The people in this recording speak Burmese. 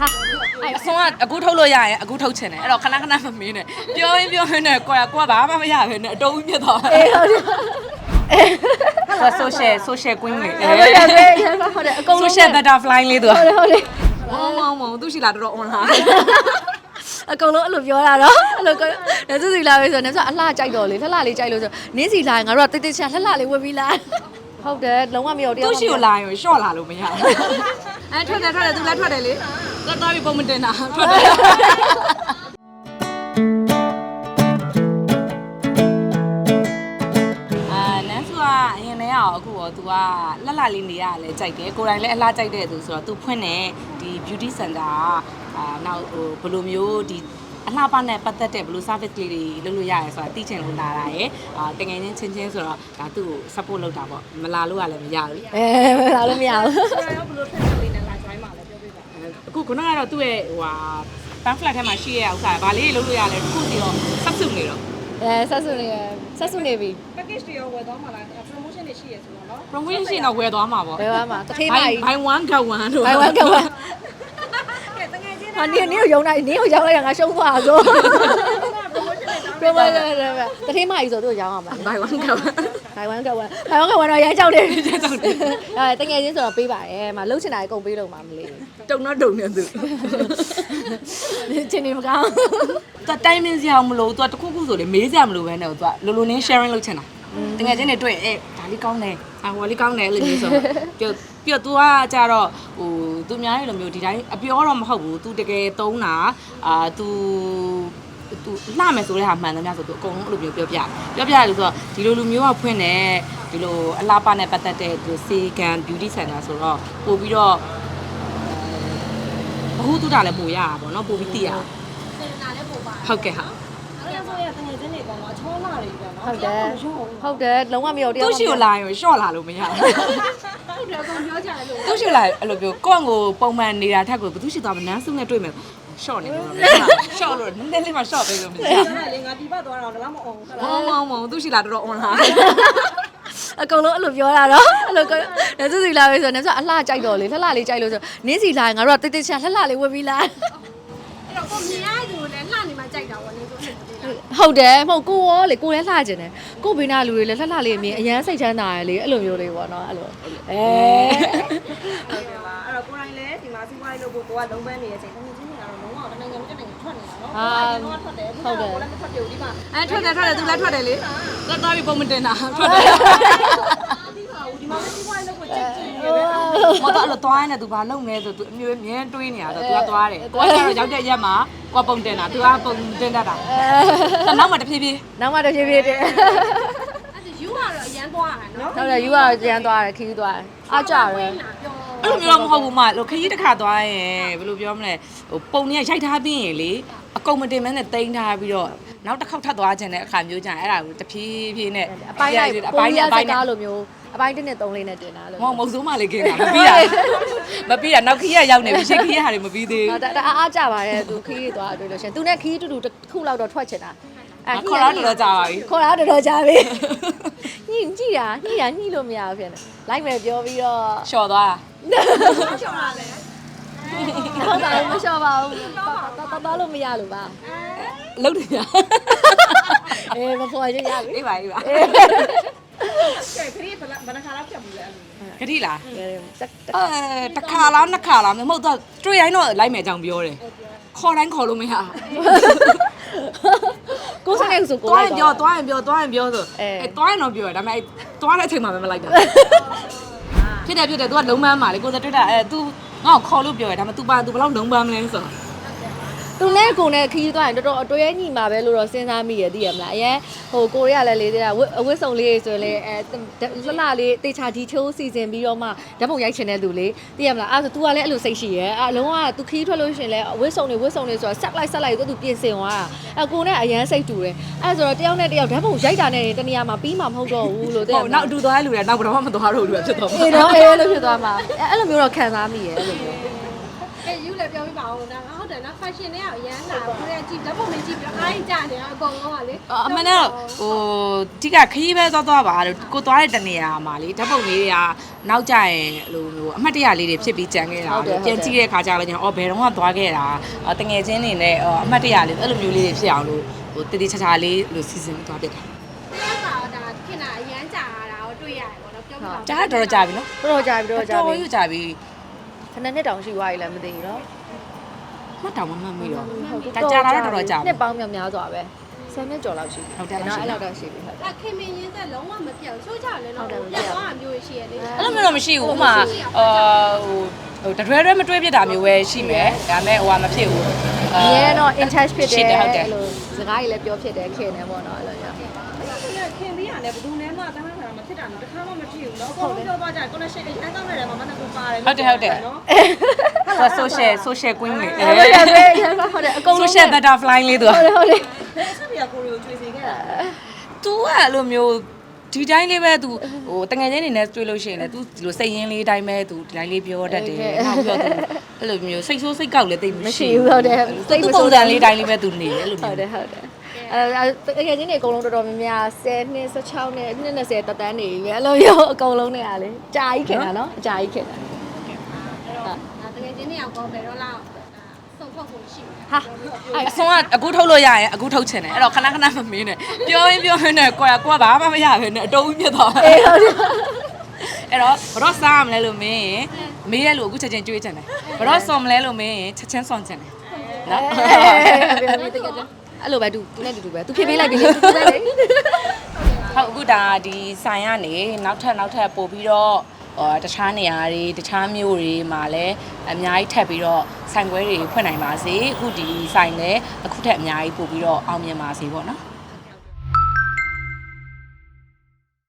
ဟာအဲ့အဆုံးကအခုထုတ်လို့ရရင်အခုထုတ်ချင်တယ်အဲ့တော့ခဏခဏမမင်းနဲ့ပြောရင်ပြောရင်နဲ့ကိုကကိုကဘာမှမရဘဲနဲ့အတုံးကြီးဖြစ်သွားအေးဟုတ်တယ်ဆို social social queen လေအဲ့လိုရတယ်ရမ်းဟုတ်တယ်အကုန်လုံး social butterfly လေးသူကဟုတ်တယ်ဟုတ်တယ်မောင်မောင်မောင်သူရှိလာတော်တော် online အကုန်လုံးအဲ့လိုပြောတာတော့အဲ့လိုနေစုစီလာပြီဆိုနေဆိုအလှကြိုက်တော့လေလှလှလေးကြိုက်လို့ဆိုနင်းစီလာရင်ငါတို့ကတိတ်တိတ်ချာလှလှလေးဝတ်ပြီးလာဟုတ်တယ်လုံးဝမရောတယောက်သူရှိကိုလာရင်ရှော့လာလို့မရဘူးအဲထွက်တယ်ထွက်တယ်သူလည်းထွက်တယ်လေ သွားသွားပြီးပုံမတင်တာထွက်တယ်အာနန်းစုကအရင်တည်းကအခုရော तू ကလှလှလေးနေရလဲကြိုက်တယ်ကိုယ်တိုင်လည်းအလှကြိုက်တဲ့သူဆိုတော့ तू ဖွင့်တယ်ဒီ beauty center ကအာနောက်ဟိုဘယ်လိုမျိုးဒီအလှပနဲ့ပတ်သက်တဲ့ဘယ်လို service လေးတွေလုပ်လို့ရရဲဆိုတာသိချင်လို့လာတာရယ်အာတကယ်ချင်းချင်းချင်းဆိုတော့ဒါသူ့ကို support လုပ်တာပေါ့မလာလို့ကလည်းမရဘူးအဲလာလို့မရဘူး အခုခုနကတော့သူ့ရဲ့ဟိုဟာ bank flat ထဲမှာရှိရတဲ့ဥစ္စာဗာလေးတွေလုပ်လို့ရလဲအခုစီတော့ဆက်စုနေတော့အဲဆက်စုနေဆက်စုနေပြီ package တွေရောဝယ်သွားမှာလား promotion တွေရှိရဆိုတော့နော် promotion ရှိရင်တော့ဝယ်သွားမှာပေါ့ဘယ်သွားမှာတစ်ထေးပါကြီး buy one get one တို့ ဘိုင်ဝမ်ကဝမ်ကဲတကယ်ချင်းဟာနင်းနင်းကိုယုံလိုက်နင်းကိုရောက်လိုက်တာငါရှုံးသွားတာဆို promotion တွေတောင်း promotion တထေးမကြီးဆိုသူ့ကိုရောက်အောင်ပါ buy one get one ဘိုင်ဝမ်ကဝမ်ဘိုင်ဝမ်ကဝမ်တော့ရမ်းကြောက်တယ် ရမ်းကြောက်တယ် အဲတကယ်ချင်းဆိုတော့ပေးပါတယ်မလှုပ်ချင်တာအကုန်ပေးလို့မှမလေး တုံတော့တုံနေသူ ချင်းနေမကောင်း သူတိုင်းမင်းစရာမလို့သူတခုခုဆိုလေမေးစရာမလိုပဲနဲ့သူကလိုလိုနင်း sharing လုပ်ချင်တာတကယ်ချင်းတွေတွေ့အဲဒါလေးကောင်းတယ်အာဟိုလေးကောင်းတယ်လို့မျိုးဆိုပြောပြ तू ကကြတော့ဟိုသူများရဲ့လိုမျိုးဒီတိုင်းအပြောတော့မဟုတ်ဘူး तू တကယ်သုံးတာအာ तू သူလှမယ်ဆိုတဲ့ဟာမှန်တယ်များဆိုသူအကုန်လုံးအဲ့လိုမျိုးပြောပြပြောပြတယ်ဆိုတော့ဒီလိုလူမျိုးကဖွင့်တယ်ဒီလိုအလားပါနဲ့ပတ်သက်တဲ့ဒီစေကံ beauty center ဆိုတော့ပို့ပြီးတော့ဘဟုတုတာလည်းပို့ရတာပေါ့နော်ပို့ပြီးသိရအောင်စေနာလည်းပို့ပါဟုတ်ကဲ့ဟာအဲ့ဒါဆိုရတကယ်ချင်းနေပေါ့နော်ချောလာတွေပေါ့နော်ဟုတ်တယ်ဟုတ်တယ်လုံးဝမရောတရားသူ့ရှိကိုလာရင်ရှော့လာလို့မရဘူးဟုတ်တယ်ကောင်ပြောကြတယ်လို့သူ့ရှိကိုလာအဲ့လိုမျိုးကိုယ့်ကိုပုံမှန်နေတာထက်ကိုဘသူ့ရှိသွားမနန်းစုနဲ့တွေ့မယ် ရှော့နေလို့ရှော့လို့နည်းနည်းလေးမှရှော့ပေးလို့မရပြောတယ်လေငါဒီဘက်သွားတော့တော့မအောင်ဟုတ်လားဘူးမောင်မောင်သူ့ရှိလာတော်တော် online အကုန်လုံးအဲ့လိုပြောတာတော့အဲ့လိုနေစုစီလာပြီဆိုနေဆိုအလှကြိုက်တော့လေလှလှလေးကြိုက်လို့ဆိုနင်းစီလာရင်ငါတို့ကတိတ်တိတ်ချာလှလှလေးဝတ်ပြီးလာအဲ့တော့ကိုမြင်ရတဲ့သူလည်းလှနေမှကြိုက်တာပေါ့လေဆိုဟုတ်တယ်မဟုတ်ကိုရောလေကိုလည်းလှကျင်တယ်ကိုဘေးနာလူတွေလည်းလှလှလေးအမြင်အရန်စိတ်ချမ်းသာရလေအဲ့လိုမျိုးလေးပေါ့နော်အဲ့လိုအဲဟုတ်ပါအဲ့တော့ကိုယ်တိုင်လည်းဒီမှာစီးပွားရေးလုပ်ဖို့ကိုကလုံးပန်းနေတဲ့အချိန် ဟာထွက်တယ်ဟုတ်တယ်လည်းမထွက်တယ်ဘူးဒီမှာအဲထွက်တယ်ထွက်တယ်သူလည်းထွက်တယ်လေလက်သွားပြီးပုံမတင်တာထွက်တယ်ဒီမှာစီးပွားရေးလုပ်ကိုကြည့်ကြည့်နေတယ်။မတော်လို့သွားနေတယ်သူဘာလုပ်လဲဆိုသူအမျိုးအမြဲတွေးနေရတော့သူကသွားတယ်။ကိုယ်ကတော့ရောက်တဲ့ရက်မှာကိုယ်ပုံတင်တာသူကပုံတင်တတ်တာ။အဲနောက်မှတဖြည်းဖြည်းနောက်မှတဖြည်းဖြည်းတဲ့။ယူကတော့အရန်သွားတာနော်။ဟုတ်တယ်ယူကတော့အရန်သွားတယ်ခီးသွားတယ်။အားကြတယ်။အဲ့လိုမျိုးတော့မဟုတ်ဘူးမခရီးတစ်ခါသွားရင်ဘယ်လိုပြောမလဲဟိုပုံတွေကရိုက်ထားပြီးရင်လေ အကုန်မတင်မဲနဲ့တိန်းထားပြီးတော့နောက်တစ်ခေါက်ထပ်သွားခြင်းတဲ့အခါမျိုးကြရင်အဲ့ဒါကိုတဖြည်းဖြည်းနဲ့အပိုင်းလိုက်အအပိုပိုင်းင်းနဲ့နဲ့အအပိုပိုင်းင်းနဲ့နဲ့လိုမျိုးအပိုင်းတစ်နဲ့သုံးလေးနဲ့တင်တာလို့မဟုတ်မဟုတ်စိုးမလေးခင်းတာမပြီးတာမပြီးတာနောက်ခီးရရောက်နေပြီရှေ့ခီးရဟာတွေမပြီးသေးဒါဒါအားကြပါတယ်သူခီးသွားတွေ့လို့ရှင်သူနဲ့ခီးတူတူတစ်ခုလောက်တော့ထွက်ချင်တာဘူးခေါ်တော့တော်တော်ကြာပါပြီခေါ်တော့တော်တော်ကြာပြီညှိကြည့်တာညှိတာညှိလို့မရဘူးဖြစ်နေလိုက်မယ်ပြောပြီးတော့လျှော်သွားချော်လာလေ ဟုတ်ပါဘူးမလျှော့ပါဘူးတော်တော်လို့မရလို့ပါလုတ်တယ်ညာအေးမဖော်ချင်ရပြီအေးပါအေးပါကဲခရီးဘယ်ဘယ်နှခါလောက်ဖြတ်ဘူးလဲအဲ့လိုခတိလားတက်အဲတစ်ခါလားနှစ်ခါလားမဟုတ်တော့တွေ့တိုင်းတော့လိုက်မယ်ကြောင်ပြောတယ်ခေါ်တိုင်းခေါ်လို့မရကိုစနေဆိုကိုသွားလိုက်ရင်ပြောသွားရင်ပြောသွားရင်ပြောဆိုအဲအဲသွားရင်တော့ပြောတယ်ဒါပေမဲ့သွားတဲ့အချိန်မှာပဲမလိုက်တာဖြစ်တယ်ဖြစ်တယ် तू ကလုံးပန်းပါလေကိုစတွေ့တာအဲ तू ငါ့ကိုခေါ်လို့ပြောတယ်ဒါပေမဲ့ तू ပါ तू ဘယ်လောက်လုံးပန်းမလဲဆိုတော့ သူနဲ့ကိုနဲ့ခီးသွားရင်တော်တော်အတွဲညီမှာပဲလို့တော့စဉ်းစားမိရသိရမလားအရင်ဟိုကိုရီးယားလည်းလေးသေးတာအဝတ်စုံလေးဆိုရင်လည်းအဲလှလှလေးတေချာဒီချိုးစီစဉ်ပြီးတော့မှဓာတ်ပုံရိုက်ချင်တဲ့သူလေးသိရမလားအဲ့ဒါဆို तू ကလည်းအဲ့လိုစိတ်ရှိရဲအလုံးက तू ခီးထွက်လို့ရှင်လဲအဝတ်စုံတွေဝတ်စုံတွေဆိုတာဆက်လိုက်ဆက်လိုက်သူပြင်ဆင်သွားတာအကိုနဲ့အရန်စိတ်တူတယ်အဲ့ဒါဆိုတော့တယောက်နဲ့တယောက်ဓာတ်ပုံရိုက်တာနဲ့တနေရာမှာပြီးမှာမဟုတ်တော့ဘူးလို့သိရမလားဟုတ်နောက်အတူသွားတဲ့လူတွေနောက်ဘယ်တော့မှမသွားတော့ဘူးလူကဖြစ်သွားမှာအေးတော့အေးလို့ဖြစ်သွားမှာအဲ့လိုမျိုးတော့ခံစားမိရဲအဲ့လိုမျိုး ကဲယူလည်းပြောပြပါဦးဒါဟုတ်တယ်နော် fashion တွေကအရန်လာကိုရီးယားကြည့်ဓာတ်ပုံတွေကြည့်ပြီးတော့အားကြီးကြနေတော့အကုန်လုံးကလေအော်အမှန်တော့ဟိုတိကခရီးပဲသွားသွားပါလို့ကိုသွားတဲ့တနေရာမှာလေဓာတ်ပုံလေးတွေကနောက်ကျရင်အဲ့လိုမျိုးအမှတ်တရလေးတွေဖြစ်ပြီးကြံခဲ့တာဟုတ်တယ်ဟုတ်တယ်ပြန်ကြည့်တဲ့ခါကျတော့ကျွန်တော်အော်ဘယ်တော့မှသွားခဲ့တာအော်တငယ်ချင်းတွေနဲ့အော်အမှတ်တရလေးအဲ့လိုမျိုးလေးတွေဖြစ်အောင်လို့ဟိုတတိချာချာလေးလို့စီစဉ်ပြီးသွားပြတာဒီကတော့ဒါခင်ဗျာအရန်ကြာတာကိုတွေ့ရတယ်ပေါ့နော်ပြောပြပါဦးကြားတော်တော်ကြာပြီနော်တော်တော်ကြာပြီတော်တော်ကြာပြီ တော်ကြာပြီခဏနှစ်တောင်ရှိသွားပြီလည်းမသိဘူးနော်မှတ်တောင်မမှတ်မိတော့ဒါကြာတာတော့တော်တော်ကြာပြီနှစ်ပေါင်းများများစွာပဲဆယ်နှစ်ကျော်လောက်ရှိပြီဟုတ်တယ်လောက်ရှိပြီနော်အဲ့လောက်တော့ရှိပြီဟုတ်ဒါခင်မင်းရင်းသက်လုံးဝမပြောက်ချိုးချလဲနော်ဟုတ်တယ်မပြပြောတ်က်သွားတာမျိုးရှိရလေအဲ့လိုမျိုးတော့မရှိဘူးဥပမာအာဟိုဟိုတတွဲတွဲမတွဲပြစ်တာမျိုးပဲရှိမယ်ဒါပေမဲ့ဟိုကမဖြစ်ဘူးအရင်တော့ in touch ဖြစ်တယ်ရှိတယ်ဟုတ်တယ်အဲ့လိုစ ကားကြီးလည်းပြောဖြစ်တယ်ခင်တယ်ပေါ့နော်အဲ့လိုမျိုးခင်ပြီးရတယ်ဘယ်သူနဲ့မှတန်းတန်းမဖြစ်တာနော်တခါမှမဖြစ်ဘူးနော်အကုန်လုံးပြောသွားကြ connection အရင်ကောင်းနေတယ်မှာမနဲ့ကိုပါတယ်ဟုတ်တယ်ဟုတ်တယ်နော်ဆို social social queen လေဟုတ်တယ်ပဲရမ်းဟုတ်တယ်အကုန်လုံး social butterfly လေးသူကဟုတ်တယ်ဟုတ်တယ်ဆက်ပြီးကိုရီကိုကျွေးစေခဲ့တာ तू ကအဲ့လိုမျိုး ဒီတိုင်းလေးပဲ तू ဟိုတငယ်ချင်းတွေနဲ့တွေ့လို့ရှိရင်လည်း तू ဒီလိုစိတ်ရင်းလေးတိုင်းပဲ तू ဒီတိုင်းလေးပြောတတ်တယ်နောက်ပြီးတော့ तू အဲ့လိုမျိုးစိတ်ဆိုးစိတ်ကောက်လည်းတိတ်မ မရှိ ရှိ ဘူးဟုတ်တယ် စိတ်ပုံစံလေးတိုင်းလေးပဲ तू နေတယ်အဲ့လို ဟု မျိုး တ်တယ်ဟုတ်တယ်အဲငယ်ချင်းတွေအကုန်လုံးတော်တော်များများ10နှစ်16နှစ်နှစ်20တက်တန်းနေပြီအဲ့လိုမျိုးအကုန်လုံးတွေကလေကြာကြီးခင်တာနော်အကြာကြီးခင်တာ ဒါတကယ်ချင်းနေအောင်ကောပဲတော့လောက် ဆုံးထုတ်ဖို့ရှိတယ်ဟာအဆုံးကအခုထုတ်လို့ရရင်အခုထုတ်ချင်တယ်အဲ့တော့ခဏခဏမမင်းနဲ့ပြောရင်ပြောရင်နဲ့ကိုကကိုကဘာမှမရဘဲနဲ့အတုံးပြတ်သွားအေးဟုတ်တယ်အဲ့တော့ဘရော့စားမလဲလို့မင်းရင်မေးရလို့အခုချက်ချင်းကြွေးချင်တယ်ဘရော့စော်မလဲလို့မင်းရင်ချက်ချင်းစော်ချင်တယ်နော်အဲ့တကယ်ချင်းအဲ့လိုပဲသူသူနဲ့တူတူပဲသူဖြစ်ပေးလိုက်ပြီလေတူတူပဲလေဟုတ်အခုဒါဒီဆိုင်ကနေနောက်ထပ်နောက်ထပ်ပို့ပြီးတော့ဟော တခြားနေရာတွေတခြားမြို့တွေမှာလည်းအများကြီးထပ်ပြီးတော့ဆိုင်ခွဲတွေဖွင့်နိုင်ပါစေအခုဒီဆိုင်လည်းအခုထက်အများကြီးပို့ပြီးတော့အောင်မြင်ပါစေပေါ့နော်